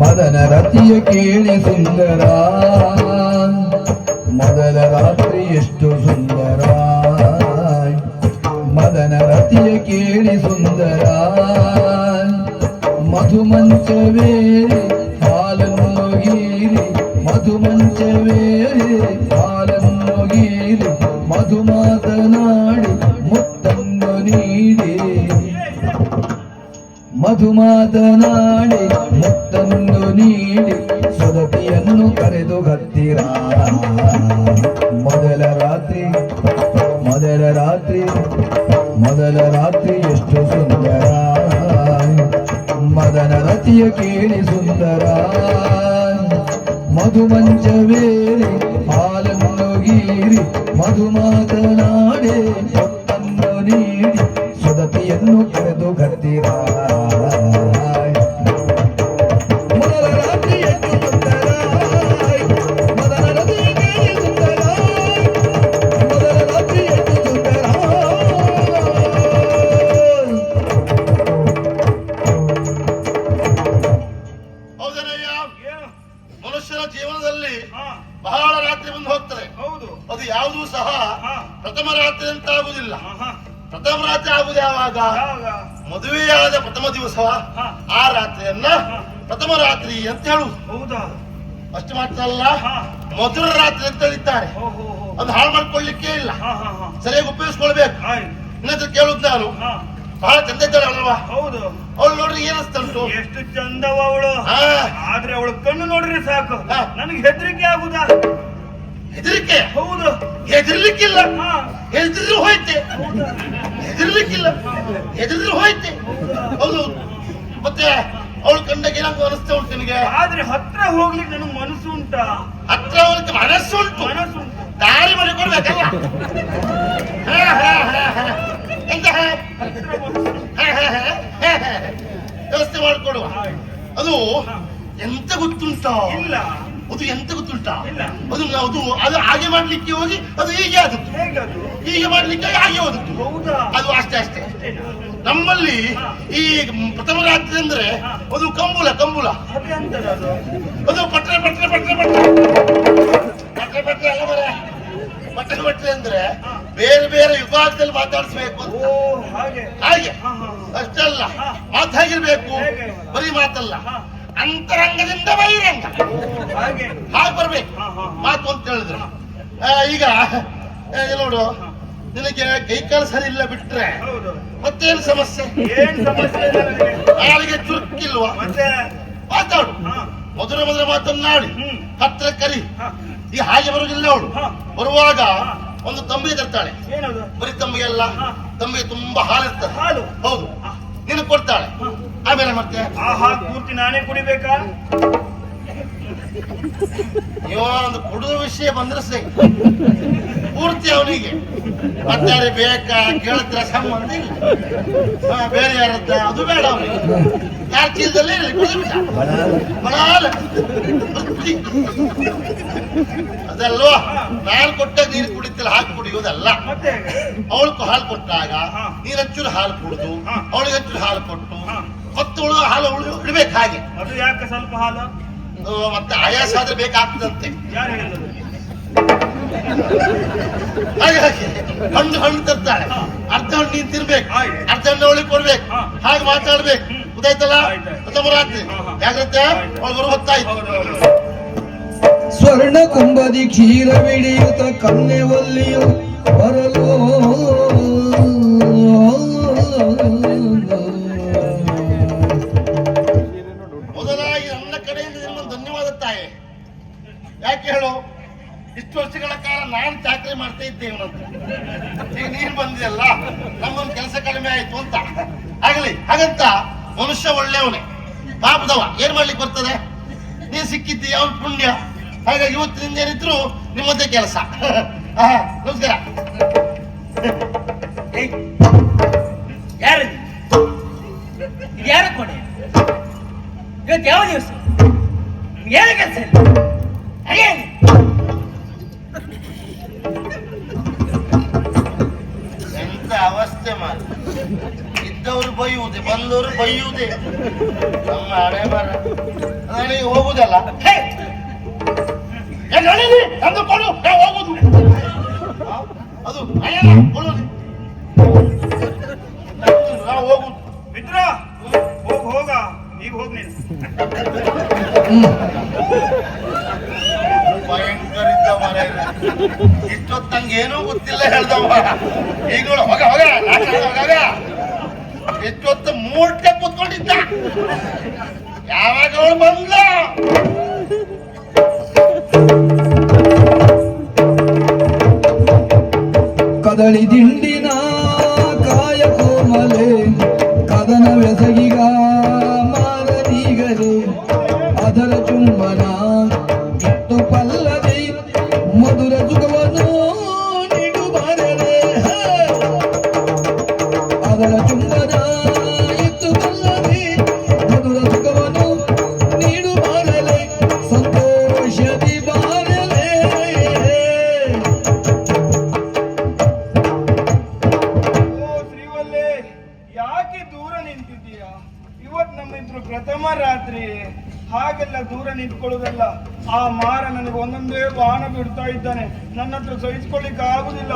ಮದನ ರತಿಯ ಕೇಳಿ ಸುಂದರ. ಮದನ ರಾತ್ರಿ ಎಷ್ಟು ಸುಂದರ. ಮದನ ರತಿಯ ಕೇಳಿ ಸುಂದರ. ಮಧುಮಂಚವೇ ಮಧುಮಂಚವೇರಿ ಹಾಲನ್ನು ಗೀರಿ ಮಧು ಮಾತನಾಡಿ ಮುತ್ತನ್ನು ನೀಡಿ. ಮಧು ಮಾತನಾಡಿ ಮುತ್ತನ್ನು ನೀಡಿ ಸದತಿಯನ್ನು ಕರೆದು ಹತ್ತಿರ ಮೊದಲ ರಾತ್ರಿ ಮೊದಲ ರಾತ್ರಿ ಮೊದಲ ರಾತ್ರಿ ಎಷ್ಟು ಸುಂದರ. ಮದನ ರತಿಯ ಕೇಳಿ ಸುಂದರ. ಮಧುಮಂಚವೇರಿ ಹಾಲನ್ನು ಗೀರಿ ಮಧು ಮಾತನಾಡಿ ನೀಡಿ ಸುದತಿಯನ್ನು ಕರೆದು ಗತ್ತಿರ. ಪ್ರಥಮ ರಾತ್ರಿ ಅಂತ ಆಗುದಿಲ್ಲ ಪ್ರಥಮ ರಾತ್ರಿ ಆಗುದು ಯಾವಾಗ? ಮದುವೆಯಾದ ಪ್ರಥಮ ದಿವಸ. ಆ ರಾತ್ರಿಯನ್ನ. ಪ್ರಥಮ ರಾತ್ರಿ ಅಂತ ಹೇಳುವುದು ಹೌದಾ ಅಷ್ಟು ಮಾತ್ರ ಅಲ್ಲ. ಮಧುರ ರಾತ್ರಿ ಅಂತ ಹೇಳಿದ್ದಾರೆ. ಅದು ಹಾಳು ಮಾಡ್ಕೊಳ್ಳಿಕ್ಕೆ ಇಲ್ಲ. ಸರಿಯಾಗಿ ಉಪಯೋಗಿಸ್ಕೊಳ್ಬೇಕು. ಇನ್ನೊಂದು ಕೇಳುದು ನಾನು ಬಹಳ ಚಂದ ಇದ್ದಾಳೆ ಅಲ್ವಾ ಹೌದು ಅವಳು ನೋಡ್ರಿ ಏನಸ್ತಂತು ಎಷ್ಟು ಚಂದವ ಅವಳು. ಆದ್ರೆ ಅವಳು ಕಣ್ಣು ನೋಡ್ರಿ ಸಾಕು. ನನಗೆ ಹೆದರಿಕೆ ಆಗುದಾ ಹೆದರಿಕೆ? ಹೌದು. ಹೆದರ್ಲಿಕ್ಕಿಲ್ಲ. ಹಾ. ಹೆದರಿದ್ರು ಹೋಯ್ತೆ. ಹೌದಾ? ಹೆದರ್ಲಿಕ್ಕಿಲ್ಲ. ಹೆದರಿದ್ರು ಹೋಯ್ತೆ. ಹೌದು. ಮತ್ತೆ ಅವಳು ಕಂಡಾಗ ಏನಂತ ಅನಿಸ್ತಾ ಉಂಟು ನಿನಗೆ? ಆದ್ರೆ ಹತ್ರ ಹೋಗ್ಲಿಕ್ಕೆ ನನಗೆ ಮನಸ್ಸು ಉಂಟ? ಹತ್ರ ಹೋಗ್ಲಿಕ್ಕೆ ಮನಸ್ಸು ಉಂಟು. ಮನಸ್ಸು ಉಂಟು. ದಾರಿ ಮನೆ ಕೊಡ್ಬೇಕಲ್ಲ. ವ್ಯವಸ್ಥೆ ಮಾಡಿಕೊಡುವ. ಅದು ಎಂತ ಗೊತ್ತುಂಟ? ಇಲ್ಲ. ಅದು ಎಂತ ಗೊತ್ತುಂಟಾ. ಅದು ಅದು ಅದು ಹಾಗೆ ಮಾಡ್ಲಿಕ್ಕೆ ಹೋಗಿ ಅದು ಹೀಗೆ ಅದು? ಹೀಗೆ ಮಾಡ್ಲಿಕ್ಕೆ ಹಾಗೆ ಹೋದದ್ದು ಹೌದಾ? ಅದು ಅಷ್ಟೇ ಅಷ್ಟೇ. ನಮ್ಮಲ್ಲಿ ಈ ಪ್ರಥಮ ರಾತ್ರಿ ಅಂದ್ರೆ ಅದು ಕಂಬುಲ ಕಂಬುಲ. ಅದೇ ಪಟ್ರೆ ಪಟ್ರೆ ಪಟ್ರೆ ಪಟ್ರೆ. ಪಟ್ರೆ ಪಟ್ರೆ ಅಲ್ಲ ಬರ ಪಟ್ರೆ ಪಟ್ರೆ ಅಂದ್ರೆ ಬೇರೆ ಬೇರೆ ವಿಭಾಗದಲ್ಲಿ ಮಾತಾಡಿಸ್ಬೇಕು ಅಂತ. ಹಾಗೆ. ಅಷ್ಟಲ್ಲ ಮಾತು ಹೇಗಿರ್ಬೇಕು? ಹೇಗೆ? ಬರೀ ಮಾತಲ್ಲ. ಅಂತರಂಗದಿಂದ ಬಹಿರಂಗ. ಹಾಗೆ. ಹಾಗೆ ಬರ್ಬೇಕು. ಹಾ, ಹಾ. ಮಾತು ಅಂತ ಹೇಳಿದ್ರು. ಈಗ ನೋಡು. ನಿನಗೆ ಕೈ ಕಾಲು ಸರಿ ಇಲ್ಲ ಬಿಟ್ರೆ ಹೌದು. ಮತ್ತೇನು ಸಮಸ್ಯೆ? ಏನ್ ಸಮಸ್ಯೆ ಚುರುಕಿಲ್ವಾ? ಮತ್ತೆ? ಮಾತಾಡು ಮೊದಲ ಮೊದಲ ಮಾತನ್ನಾಡಿ. ಹತ್ರ ಕರಿ. ಈ ಹಾಗೆ ಬರುವುದಿಲ್ಲ ಅವಳು. ಬರುವಾಗ ಒಂದು ತಂಬಿ ತರ್ತಾಳೆ. ಬರೀ ತಂಬಿಗೆ ಅಲ್ಲ. ತಂಬಿಗೆ ತುಂಬಾ ಹಾಲು? ಹೌದು. ನೀನು ಕೊಡ್ತಾಳೆ. ಆಮೇಲೆ ಮತ್ತೆ? ಆಹಾ ಪೂರ್ತಿ ನಾನೇ ಕುಡಿಬೇಕಾ? ನೀವು ಒಂದು ಕುಡಿದ ವಿಷಯ ಬಂದ್ರೆ ಸರಿ ಪೂರ್ತಿ ಅವನಿಗೆ. ಮತ್ತೆ ಬೇಕ ಬೇಕಾ ಕೇಳ್ತಾರೆ ಸಂಬಂಧ ಇಲ್ಲ. ಬೇರೆ ಯಾರದ್ದ ಅದು ಬೇಡ ಅವನಿಗೆ. ಯಾರ ಚೀಲದಲ್ಲಿ ಅದಲ್ವ? ನಾನು ಕೊಟ್ಟ ನೀರು ಕುಡಿತಲ್ಲ ಹಾಕಿ ಕುಡಿಯೋದಲ್ಲ ಮತ್ತೆ ಅವಳು ಹಾಲು ಕೊಟ್ಟಾಗ ಹಚ್ಚೂರು ಹಾಲು ಕುಡಿದು. ಅವಳಿಗೆ ಹಚ್ಚೂರು ಹಾಲು ಕೊಟ್ಟು ಹೊತ್ತು ಹಾಲು ಉಳಿಬೇಕು ಇಡ್ಬೇಕು ಹಾಗೆ ಅದು ಯಾಕೆ ಸ್ವಲ್ಪ ಹಾಲು? ಮತ್ತೆ ಆಯಾಸ ಆದ್ರೆ ಬೇಕಾಗ್ತದಂತೆ ಹಣ್ಣು ಹಣ್ಣು ತರ್ತಾಳೆ ಅರ್ಧ ಹಣ್ಣು ನೀನ್ ತಿನ್ಬೇಕು. ಅರ್ಧ ಹಣ್ಣು ಅವಳಿಗೆ ಕೊಡ್ಬೇಕು. ಹಾಗೆ ಮಾತಾಡ್ಬೇಕು. ಗೊತ್ತಾಯ್ತಲ್ಲ? ರಾತ್ರಿ. ಯಾಕಂತೆ. ಅವಳು ಬರುವ ಹೊತ್ತಾಯ್ತು. ಸ್ವರ್ಣ ಕುಂಭದಿ ಕ್ಷೀರ ಬಿಡಿಯುತ್ತ ಕನ್ನೆ ಒಲ್ಲಿಯು ಬರಲು. ನಾನು ಚಾಕರಿ ಮಾಡ್ತಾ ಇದ್ದೆ ಇವನಂತ ಈಗ ನೀನ್ ಬಂದಿಯಲ್ಲ ನಮ್ಮೊಂದು ಕೆಲಸ ಕಡಿಮೆ ಆಯ್ತು ಅಂತ. ಆಗಲಿ, ಹಾಗಂತ ಮನುಷ್ಯ ಒಳ್ಳೆಯವನೇ. ಪಾಪದವ ಏನ್ ಮಾಡ್ಲಿಕ್ಕೆ ಬರ್ತದೆ? ನೀ ಸಿಕ್ಕಿದ್ದಿ ಅವ್ನ ಪುಣ್ಯ. ಹಾಗಾಗಿ ಇವತ್ತಿನಿಂದ ಏನಿದ್ರು ನಿಮ್ಮದೇ ಕೆಲಸ. ನಮಸ್ಕಾರ. ಯಾರು ಯಾರ ಕೊಡೆ ಇವತ್ತು ಯಾವ ದಿವಸ? ಏನು ಕೆಲಸ ಇಲ್ಲ? ಎಂತ ಅವಸ್ಥೆ ಮಾಡ ಇದ್ದ ಇದ್ದವರು ಬೈಯುವುದೇ ಬಂದವರು ಬೈಯುವುದೇ. ನಮ್ಮ ಹಣೆ ಬರ ನನಗೆ ಹೋಗುದಲ್ಲ. ತಂದು ಕೊಡು. ನಾವು ಹೋಗುದು. ಅದು. ನಾವು ಹೋಗುದು. ಮಿತ್ರ ಹೋಗ ಹೋಗ. ಈಗ ಹೋಗ್ ನೀನು ಭಯಂಕರ ಇದ್ದ ಮರ ಇಷ್ಟೊತ್ತಂಗೆ ಏನೂ ಗೊತ್ತಿಲ್ಲ ಹೇಳ್ದವ ಈಗ ಹೋಗ ಹೋಗ ಹೋಗ ಹೋಗ. ಇಷ್ಟೊತ್ತು ಕೂತ್ಕೊಂಡಿದ್ದ. ಯಾವಾಗ ಅವಳು ಬಂದ್ಲ? ಕದಳಿ ದಿಂಡಿನ ಕಾಯ ಕೋಮಲೆ, ಕದನ ಕದನವೆಸಗಿಗ ಮಾರದೀಗಲೇ ಅದರ ಚುಂಬನ ದೂರ ನಿಂತ್ಕೊಳ್ಳೋದಲ್ಲ ಆ ಮಾರ ನನಗೆ ಒಂದೊಂದೇ ಬಾಣ ಬಿಡ್ತಾ ಇದ್ದಾನೆ. ನನ್ನ ಹತ್ರ ಸಹಿಸ್ಕೊಳ್ಳಿಕ್ಕೆ ಆಗುದಿಲ್ಲ